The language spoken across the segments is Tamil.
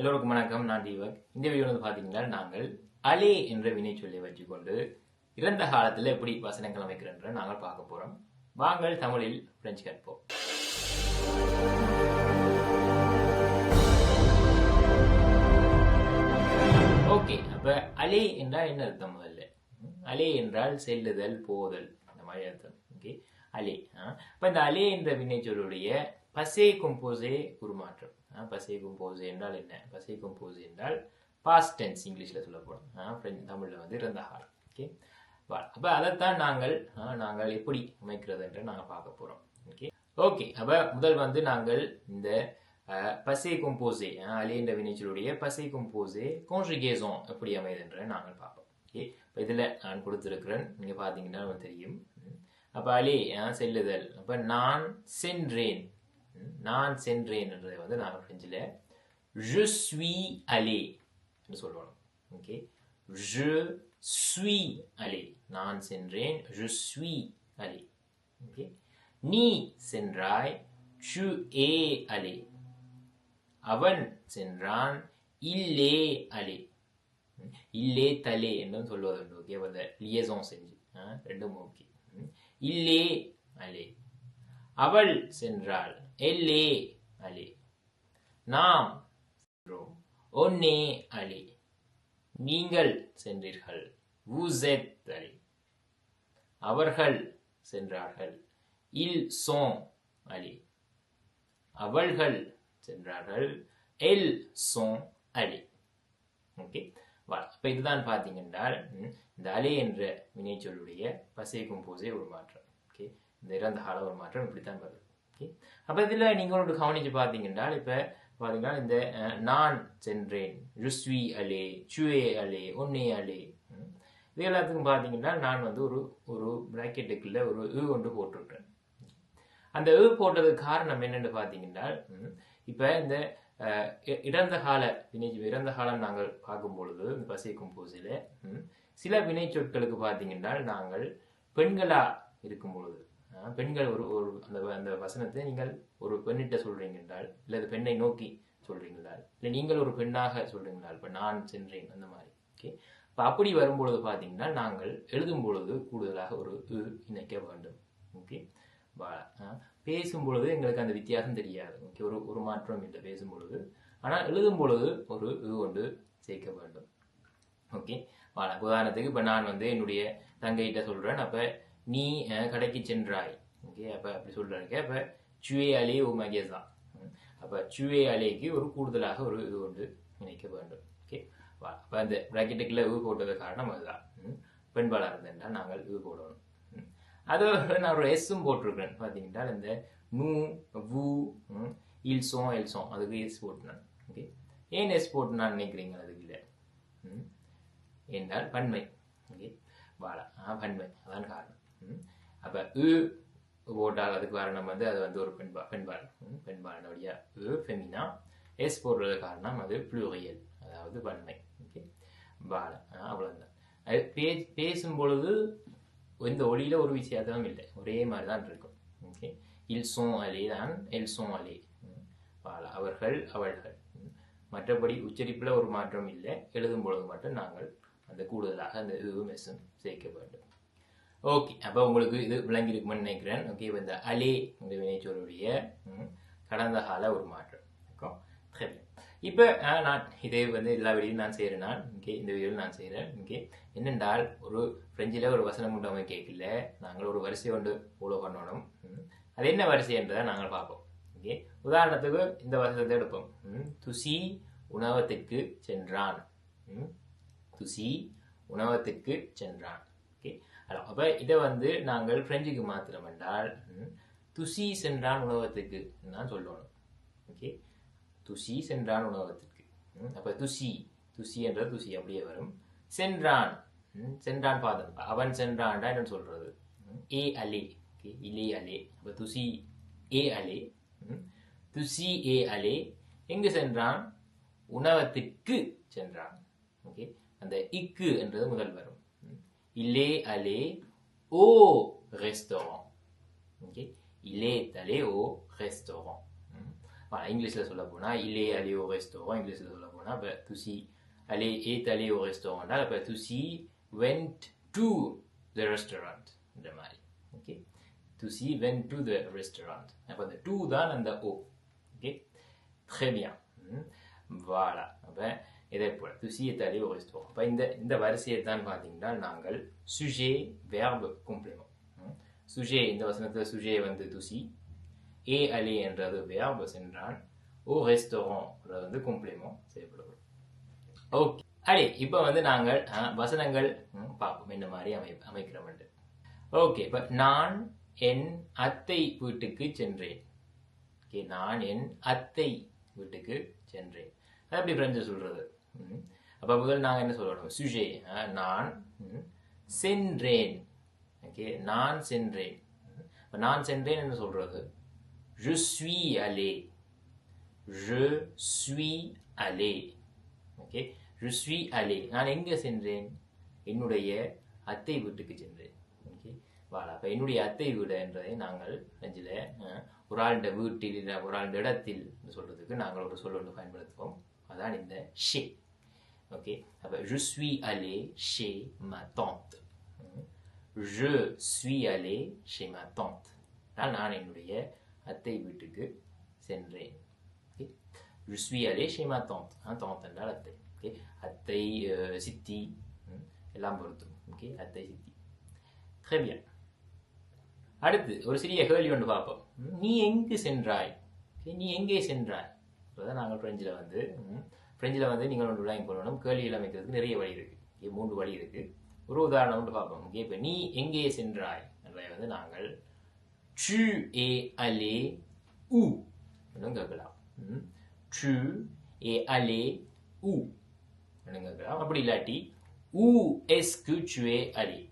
எல்லோருக்கும் வணக்கம் நான் தீபக். இந்த வீடியோ வந்து பார்த்தீங்கன்னா நாங்கள் அலே என்ற வினை சொல்லை வச்சுக்கொண்டு இறந்த காலத்தில் எப்படி வசனங்கள் அமைக்கிறன்ற நாங்கள் பார்க்க போகிறோம் வாங்கள் தமிழில் பிரெஞ்சு கற்போம். ஓகே அப்போ அலே என்றால் என்ன அர்த்தம் முதல்ல? அலே என்றால் செல்லுதல் போதல் அந்த மாதிரி அர்த்தம். ஓகே அலே இப்போ இந்த அலே என்ற வினைச்சொல்லுடைய பசே கும்போசே உருமாற்றம் பசைக்கும் பசே என்றால் என்ன? பசைக்கும் கும்போசே என்றால் பாஸ்ட் டென்ஸ் இங்கிலீஷில் சொல்லப்படும் ஃப்ரெஞ்ச் தமிழில் வந்து இறந்த காலம் ஓகே அப்போ அதைத்தான் நாங்கள் நாங்கள் எப்படி அமைக்கிறது என்று நாங்கள் பார்க்க போகிறோம் ஓகே ஓகே அப்போ முதல் வந்து நாங்கள் இந்த பசே கும்போசே அலியண்ட வினைச்சலுடைய வினைச்சொல்லுடைய பசே கும்போசே கான்ஜுகேசன் எப்படி அமையுதுன்ற நாங்கள் பார்ப்போம். ஓகே இப்போ இதில் நான் கொடுத்துருக்கிறேன். நீங்கள் பார்த்தீங்கன்னா தெரியும். அப்போ அலி செல்லுதல். அப்போ நான் சென்றேன். நான் சென்றேன் என்றதை வந்து நான் ஃப்ரெஞ்சில் ஜு ஸ்வி அலே என்று சொல்லணும் ஓகே ஜு ஸ்வி அலே நான் சென்றேன் ஜு ஸ்வி அலே ஓகே நீ சென்றாய் tu ஏ அலே அவன் சென்றான் இல்லே அலே இல்லே தலே என்றும் சொல்வதுண்டு ஓகே அந்த லியசோன் செஞ்சு. ரெண்டும் ஓகே இல்லே அலே அவள் சென்றாள். எல்லே அலி. நாம் சென்றோம். ஒன்னே அலி. நீங்கள் சென்றீர்கள். ஊசெத் அலி. அவர்கள் சென்றார்கள். இல் சோ அலி. அவள்கள் சென்றார்கள். எல் சோ அலி. ஓகே. இப்போ இதுதான் பார்த்தீங்கன்னா இந்த அலி என்ற வினைச்சொல்லுடைய பசைக்கும் போசே உருமாற்றம். மாற்றம் இந்த இறந்த கால ஒரு மாற்றம் இப்படித்தான் வருது. ஓகே அப்போ இதில் நீங்கள் ஒன்று கவனித்து பார்த்தீங்கன்னா இப்போ பார்த்தீங்கன்னா இந்த நான் சென்றேன். ருஸ்வி அலே சுவே அலே ஒன்னே அலே இது எல்லாத்துக்கும் பார்த்தீங்கன்னா நான் வந்து ஒரு ஒரு பிராக்கெட்டுக்குள்ள ஒரு ஈ ஒன்று போட்டுருக்கேன் அந்த ஈ போட்டதுக்கு காரணம் என்னென்னு பார்த்தீங்கன்னா இப்போ இந்த இறந்த கால வினை இறந்த காலம் நாங்கள் பார்க்கும் பொழுது இந்த பசை சில வினை சொற்களுக்கு பார்த்தீங்கன்னா நாங்கள் பெண்களா இருக்கும் பொழுது பெண்கள் ஒரு ஒரு அந்த அந்த வசனத்தை நீங்கள் ஒரு பெண்ணிட்ட சொல்றீங்க என்றால் இல்லை அது பெண்ணை நோக்கி சொல்றீங்களா இல்லை நீங்கள் ஒரு பெண்ணாக சொல்றீங்களா இப்போ நான் சென்றேன் அந்த மாதிரி. ஓகே? இப்போ அப்படி வரும்பொழுது பார்த்தீங்கன்னா நாங்கள் எழுதும் பொழுது கூடுதலாக ஒரு இணைக்க வேண்டும். ஓகே? வா- பேசும் பொழுது எங்களுக்கு அந்த வித்தியாசம் தெரியாது. ஓகே? ஒரு ஒரு மாற்றம் இல்லை பேசும் பொழுது. ஆனால் எழுதும் பொழுது ஒரு இது கொண்டு சேர்க்க வேண்டும். ஓகே? வாழ உதாரணத்துக்கு இப்போ நான் வந்து என்னுடைய தங்கைகிட்ட சொல்கிறேன் அப்போ நீ கடைக்கு சென்றாய். ஓகே அப்போ அப்படி சொல்கிறேன் அப்போ சுவே அலே ஓ மகேசா. அப்போ சுவே அலேக்கு ஒரு கூடுதலாக ஒரு இது கொண்டு நினைக்க வேண்டும். ஓகே வா அப்போ அந்த ப்ராக்கெட்டுக்குள்ள இது போட்டது காரணம் அதுதான். ம். பெண்பாளாக இருந்தேன்டா நாங்கள் இது போடணும். ம். நான் ஒரு எஸ்ஸும் போட்டிருக்கிறேன். பார்த்தீங்கன்னா இந்த நூ வு ம், இல்சோம் எல்சோம் அதுக்கு எஸ் போட்டுனேன். ஓகே ஏன் எஸ் போட்டு நான் நினைக்கிறீங்க அதுக்கு இல்லை ம். என்றால் பன்மை. ஓகே வாழா ஆ பன்மை அதான் காரணம். அப்போ உ போட்டால் அதுக்கு காரணம் வந்து அது வந்து ஒரு பெண்பா பெண்பால் ம், பெண்பாலினுடைய உ ஃபெமினா எஸ் போடுறது காரணம் அது ப்ளூரியல் அதாவது வன்மை. ஓகே பால அவ்வளவுதான். அது பே பேசும் பொழுது இந்த ஒளியில் ஒரு வித்தியாசமும் இல்லை. ஒரே மாதிரி தான் இருக்கும் ஓகே இல்சோம் அலே தான் எல்சோம் அலே பால அவர்கள் அவள்கள். மற்றபடி உச்சரிப்பில் ஒரு மாற்றம் இல்லை. எழுதும் பொழுது மட்டும் நாங்கள் அந்த கூடுதலாக அந்த இதுவும் மெஸ்ஸும் சேர்க்க வேண்டும். ஓகே அப்போ உங்களுக்கு இது விளங்கியிருக்குமென்னு நினைக்கிறேன். ஓகே இப்போ இந்த அலே இந்த வினைச்சொல்லுடைய ம், கடந்த கால ஒரு மாற்றம். சரி இப்போ நான் இதே வந்து எல்லா வீடியும் நான் செய்கிறேன் நான். ஓகே இந்த வீடியோவில் நான் செய்கிறேன் ஓகே என்னென்றால் ஒரு ஃப்ரெஞ்சில் ஒரு வசனம் உண்டாமல் கேட்கல. நாங்கள் ஒரு வரிசை கொண்டு ஃபாலோ பண்ணணும். ம். அது என்ன வரிசை என்றதை நாங்கள் பார்ப்போம். ஓகே உதாரணத்துக்கு இந்த வசனத்தை எடுப்போம். துசி உணவத்துக்கு சென்றான். ம். துசி உணவத்துக்கு சென்றான். ஓகே ஹலோ அப்போ இதை வந்து நாங்கள் பிரெஞ்சுக்கு மாத்திரம் என்றால் துசி சென்றான் உணவகத்துக்கு தான் சொல்லணும். ஓகே? துசி சென்றான் உணவகத்திற்கு. அப்போ துசி துசி என்ற துசி அப்படியே வரும். சென்றான் சென்றான் பாதம். அவன் சென்றான்டா என்னன்னு சொல்றது? ம், ஏ அலே. ஓகே? இலே அலே. அப்போ துசி ஏ அலே. ம், துசி ஏ அலே. எங்கு சென்றான்? உணவகத்திற்கு சென்றான். ஓகே? அந்த இக்கு என்றது முதல் வரும். ம். இல்லே அலே ஓ restaurant okay il est allé au restaurant. ம். இங்கிலீஷில் சொல்ல போனால் இல்லே அலே ஓ ரெஸ்டோரம் இங்கிலீஷில் சொல்ல போனால் இப்போ துசி அலே ஏத் அலே ஓ ரெஸ்டோரண்டா இப்போ துசி வென்ட் டு த ரெஸ்டாரண்ட் இந்த மாதிரி ஓகே துசி வென்ட் டு த ரெஸ்டாரண்ட் அப்போ அந்த டூ தான் அந்த ஓ ஓகே très bien. ம். voilà. அப்போ இதே போல். துசியை est allé அப்போ இந்த இந்த வரிசையை தான் பார்த்தீங்கன்னா நாங்கள் சுஜே வேர்பு complément சுஜே இந்த வசனத்தில் சுஜே வந்து துசி. ஏ அலி என்றது verbe சென்றான் ஓ ரெஸ்டாரண்ட் வந்து complément செய்யப்படுவோம் ஓகே. அடே இப்போ வந்து நாங்கள் வசனங்கள் பார்ப்போம். என்ன மாதிரி அமை அமைக்கிறோம் ஓகே இப்போ நான் என் அத்தை வீட்டுக்கு சென்றேன். ஓகே நான் என் அத்தை வீட்டுக்கு சென்றேன். அது எப்படி ஃப்ரெஞ்சு சொல்றது? அப்ப முதல் நாங்கள் என்ன சொல்லணும் சுஜே நான் சென்றேன். ஓகே நான் சென்றேன். ம். அப்ப நான் சென்றேன் என்ன சொல்றது? Je suis allé. Je suis allé. Okay je suis allé. நான் எங்க சென்றேன்? என்னுடைய அத்தை வீட்டுக்கு சென்றேன். ஓகே வாழா அப்போ என்னுடைய அத்தை வீடு என்றதை நாங்கள் நெஞ்சில் ஒரு ஆளுடைய வீட்டில் ஒரு ஆளுடைய இடத்தில் என்று சொல்றதுக்கு நாங்கள் ஒரு சொல் ஒன்று பயன்படுத்துவோம். அதான் இந்த ஷே ஓகே அப்போ ஜு ஸ்வி அலே ஷே ma tante. ம். ஸ்வி அலே ஷே chez தோந்த் நான் நான் என்னுடைய அத்தை வீட்டுக்கு சென்றேன் ஓகே ஜு ஸ்வி அலே ஷே ma tante. Hein, என்றால் அத்தை ஓகே அத்தை சித்தி எல்லாம் பொருத்தும் ஓகே அத்தை சித்தி très அடுத்து ஒரு சிறிய கேள்வி ஒன்று பார்ப்போம் நீ எங்கு சென்றாய் நீ எங்கே சென்றாய் இப்போதான் நாங்கள் ஃப்ரெஞ்சில் வந்து ஃப்ரெஞ்சில் வந்து நீங்கள் ஒன்று லைன் பண்ணணும் கேள்வியில் அமைக்கிறதுக்கு நிறைய வழி இருக்குது மூன்று வழி இருக்குது ஒரு உதாரணம் ஒன்று பார்ப்போம். இப்போ நீ எங்கே சென்றாய் என்பதை வந்து நாங்கள் tu ஏ அலே உ அப்படின்னு கேட்கலாம். ம். ஏ அலே உ அப்படின்னு கேட்கலாம். அப்படி இல்லாட்டி உ எஸ் கு que tu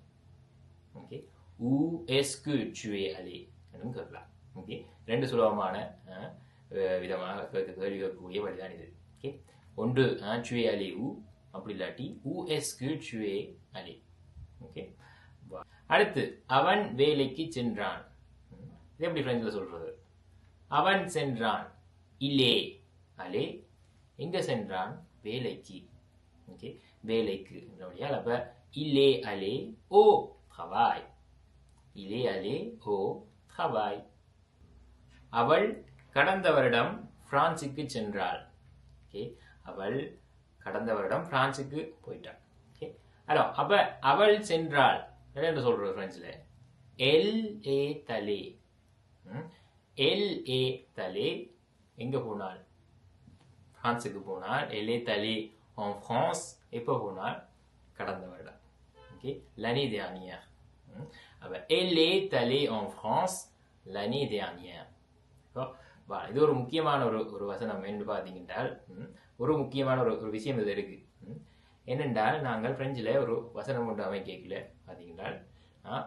ஓகே? உ எஸ் கு que tu es அப்படின்னு கேட்கலாம். ஓகே? ரெண்டு சுலபமான விதமாக கேட்க கேள்வி வழிதான் இது ஓகே ஒன்று ஆச்சுவே அலி உ. அப்படி இல்லாட்டி où est-ce ஓகே அடுத்து அவன் வேலைக்கு சென்றான். இது எப்படி ஃப்ரெஞ்சில் சொல்றது? அவன் சென்றான். இல்லே. அலே. எங்க சென்றான்? வேலைக்கு. ஓகே வேலைக்கு. அப்ப இல்லே அலே ஓ ஹவாய் இலே அலே ஓ ஹவாய் அவள் கடந்த வருடம் பிரான்சுக்கு சென்றாள். ஓகே அவள் கடந்த வருடம் பிரான்சுக்கு போயிட்டாள். ஓகே ஹலோ அப்ப அவள் சென்றாள். என்ன சொல்றது பிரெஞ்சில்? எல் ஏ தலே. எல் ஏ தலே. எங்க போனாள்? பிரான்சுக்கு போனாள். எல் ஏ தலே. En France. எப்போ போனாள்? கடந்த வருடம். ஓகே லனி தியானியா அப்போ அப்ப elle est allée en லனி l'année இது ஒரு முக்கியமான ஒரு ஒரு வசனம் என்று பார்த்தீங்கன்றால் ஒரு முக்கியமான ஒரு ஒரு விஷயம் இது இருக்கு. ம். என்னென்றால் நாங்கள் பிரெஞ்சில் ஒரு வசனம் ஒன்று அமைக்கல பார்த்தீங்கன்றால்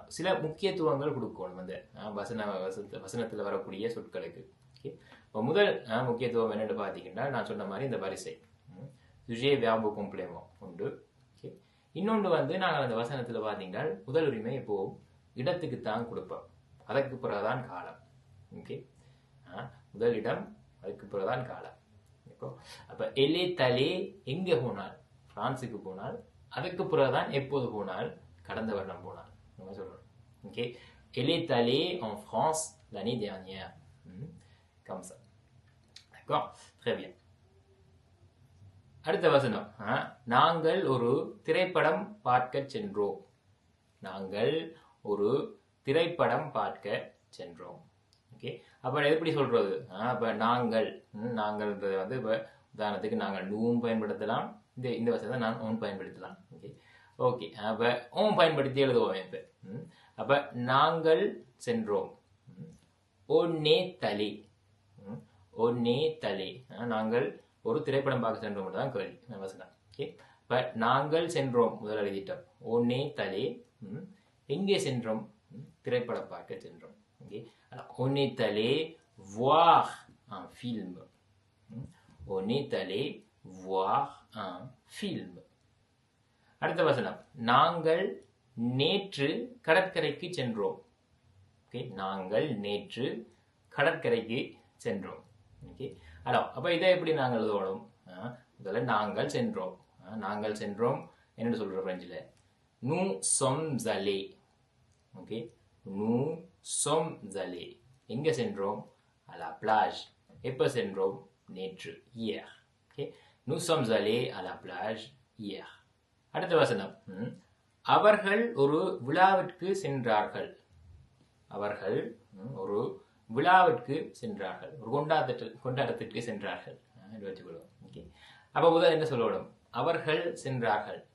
சில முக்கியத்துவங்கள் கொடுக்கணும் அந்த ஆ, வசன வசனத்து வசனத்தில் வரக்கூடிய சொற்களுக்கு. ஓகே? இப்போ முதல் ஆ, முக்கியத்துவம் என்னென்னு பார்த்தீங்கன்னா நான் சொன்ன மாதிரி இந்த வரிசை. சுஜே வியாபு கும்ப்ளேமோ உண்டு. ஓகே? இன்னொன்று வந்து நாங்கள் அந்த வசனத்தில் பார்த்தீங்கன்னா முதல் உரிமை இப்போ இடத்துக்கு தான் கொடுப்போம். அதற்கு பிறகுதான் காலம். ஓகே? ஆ, முதல் இடம் அதுக்கு பிறகுதான் காலம் இப்போ அப்போ எலே தலே எங்க போனால் பிரான்ஸுக்கு போனால் அதுக்கு பிறகுதான் எப்போது போனால் கடந்த வருடம் போனால் நம்ம சொல்றோம். ஓகே எலே தலே en France l'année dernière. ம், comme ça. D'accord? Très bien. அடுத்த வசனம். நாங்கள் ஒரு திரைப்படம் பார்க்க சென்றோம். நாங்கள் ஒரு திரைப்படம் பார்க்க சென்றோம். ஓகே அப்போ எப்படி சொல்றது? அப்போ நாங்கள் ம், நாங்கள்ன்றது வந்து இப்போ உதாரணத்துக்கு நாங்கள் நூவும் பயன்படுத்தலாம். இந்த இந்த வசதி நான் ஓன் பயன்படுத்தலாம். ஓகே. ஓகே. அப்போ ஓம் பயன்படுத்தி எழுதுவோம் இப்போ. ம். நாங்கள் சென்றோம். ஒன்னே தலி. ம். ஒன்னே தலி. ஆ, நாங்கள் ஒரு திரைப்படம் பார்க்க சென்றோம் தான் கேள்வி. வசனம். ஓகே. இப்போ நாங்கள் சென்றோம். முதல் எழுதிட்டோம். ஒன்னே தலி. ம். எங்கே சென்றோம்? திரைப்படம் பார்க்க சென்றோம். Okay euh, on est allé voir un film. Hmm? On est allé voir un film. அடுத்த வசனம். நாங்கள் நேற்று கடற்கரைக்கு சென்றோம். ஓகே நாங்கள் நேற்று கடற்கரைக்கு சென்றோம். ஓகே ஹலோ அப்போ இதை எப்படி நாங்கள் எழுதணும் முதல்ல நாங்கள் சென்றோம். நாங்கள் சென்றோம். என்னென்னு சொல்ற பிரெஞ்சில் நூ சொம் ஜலே ஓகே நூ சொம் ஜலே எங்கே சென்றோம் à la plage. எப்போ சென்றோம் நேற்று hier. Okay nous sommes allés à la plage hier. அடுத்த வசனம். ம். அவர்கள் ஒரு விழாவிற்கு சென்றார்கள். அவர்கள் ஒரு விழாவிற்கு சென்றார்கள். ஒரு கொண்டாட்ட கொண்டாட்டத்திற்கு சென்றார்கள். வச்சுக்கொள்வோம். ஓகே? அப்போ முதல் என்ன சொல்லணும் அவர்கள் சென்றார்கள்.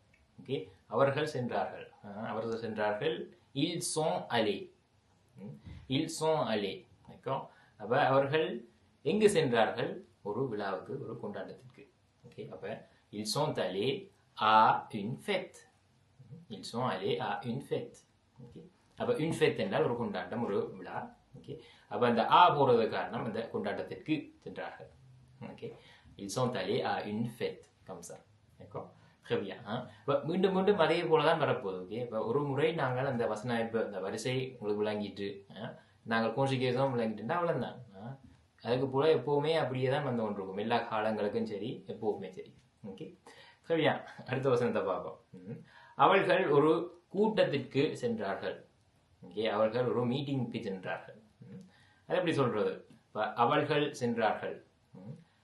ஓகே? அவர்கள் சென்றார்கள். அவர்கள் சென்றார்கள். ils sont allés ம், ils sont allés d'accord அப்ப அவர்கள் எங்கு சென்றார்கள் ஒரு விழாவுக்கு ஒரு கொண்டாட்டத்திற்கு ஓகே அப்ப ils sont allés à une fête ils sont allés à une fête okay அப்ப une fête என்றால் ஒரு கொண்டாட்டம் ஒரு விழா ஓகே அப்ப அந்த ஆ போறது காரணம் அந்த கொண்டாட்டத்திற்கு சென்றார்கள் okay ils sont allés à une fête comme ça d'accord கவியா மீண்டும் மீண்டும் அதே போல தான் வரப்போகுது ஓகே இப்போ ஒரு முறை நாங்கள் அந்த வசனாய்ப்பு இப்போ அந்த வரிசை உங்களுக்கு விளங்கிட்டு ஆ, நாங்கள் கோஷிகேசம் விளங்கிட்டுன்னா அவ்வளோதான் அதுக்கு போல எப்போவுமே அப்படியே தான் வந்து கொண்டிருக்கும் எல்லா காலங்களுக்கும் சரி எப்போவுமே சரி ஓகே சரியா அடுத்த வசனத்தை பார்ப்போம் ம். அவர்கள் ஒரு கூட்டத்திற்கு சென்றார்கள் ஓகே அவர்கள் ஒரு மீட்டிங்க்கு சென்றார்கள் ம். அது எப்படி சொல்றது? அவர்கள் சென்றார்கள்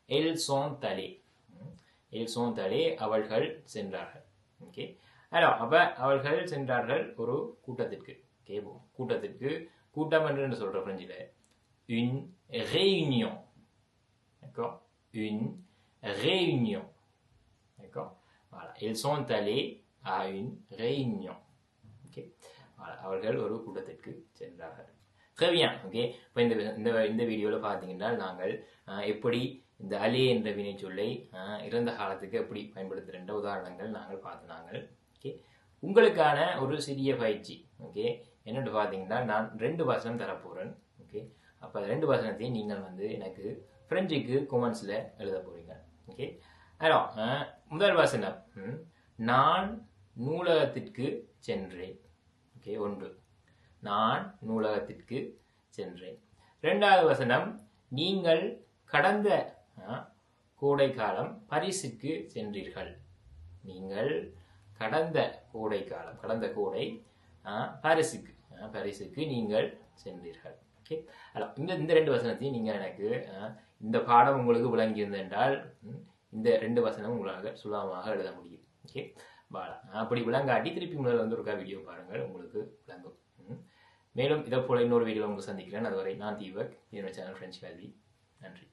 எல் சோன் தலே ils sont allés அவர்கள் சென்றார்கள். ஓகே ஹலோ அப்போ அவர்கள் சென்றார்கள் ஒரு கூட்டத்திற்கு. ஓகே கூட்டத்திற்கு கூட்டம் என்று சொல்ற பிரெஞ்சில்? Une réunion. D'accord? Une réunion. D'accord? Voilà. Ils sont allés à une réunion. Okay அவர்கள் ஒரு கூட்டத்திற்கு சென்றார்கள். Très bien. ஓகே இப்போ இந்த இந்த இந்த வீடியோவில் பார்த்தீங்கன்னா நாங்கள் எப்படி இந்த அலே என்ற வினைச்சொல்லை இறந்த காலத்துக்கு எப்படி பயன்படுத்துகின்ற உதாரணங்கள் நாங்கள் பார்த்து நாங்கள் ஓகே. உங்களுக்கான ஒரு சிறிய பயிற்சி ஓகே. என்னென்னு பார்த்தீங்கன்னா நான் ரெண்டு வசனம் தரப்போகிறேன் ஓகே. அப்போ ரெண்டு வசனத்தையும் நீங்கள் வந்து எனக்கு ஃப்ரெஞ்சுக்கு கொமெண்ட்ஸில் எழுத போகிறீங்க ஓகே. ஹலோ முதல் வசனம் ம், நான் நூலகத்திற்கு சென்றேன் ஓகே. ஒன்று நான் நூலகத்திற்கு சென்றேன். ரெண்டாவது வசனம் நீங்கள் கடந்த கோடைக்காலம் பரிசுக்கு சென்றீர்கள். நீங்கள் கடந்த கோடைக்காலம் காலம் கடந்த கோடை பாரிஸுக்கு பாரிஸுக்கு நீங்கள் சென்றீர்கள். ஓகே அல்ல இந்த இந்த ரெண்டு வசனத்தையும் நீங்கள் எனக்கு இந்த பாடம் உங்களுக்கு விளங்கியிருந்தது என்றால் இந்த ரெண்டு வசனம் உங்களாக சுலபமாக எழுத முடியும். ஓகே பாலா அப்படி விளங்காட்டி திருப்பி முதல்ல வந்து ஒருக்கா வீடியோ பாருங்கள் உங்களுக்கு விளங்கும். மேலும் இதை போல இன்னொரு வீடியோ உங்களுக்கு சந்திக்கிறேன். அதுவரை நான் தீபக். என்னோட சேனல் ஃப்ரெண்ட்ஸ் வேல்வி நன்றி.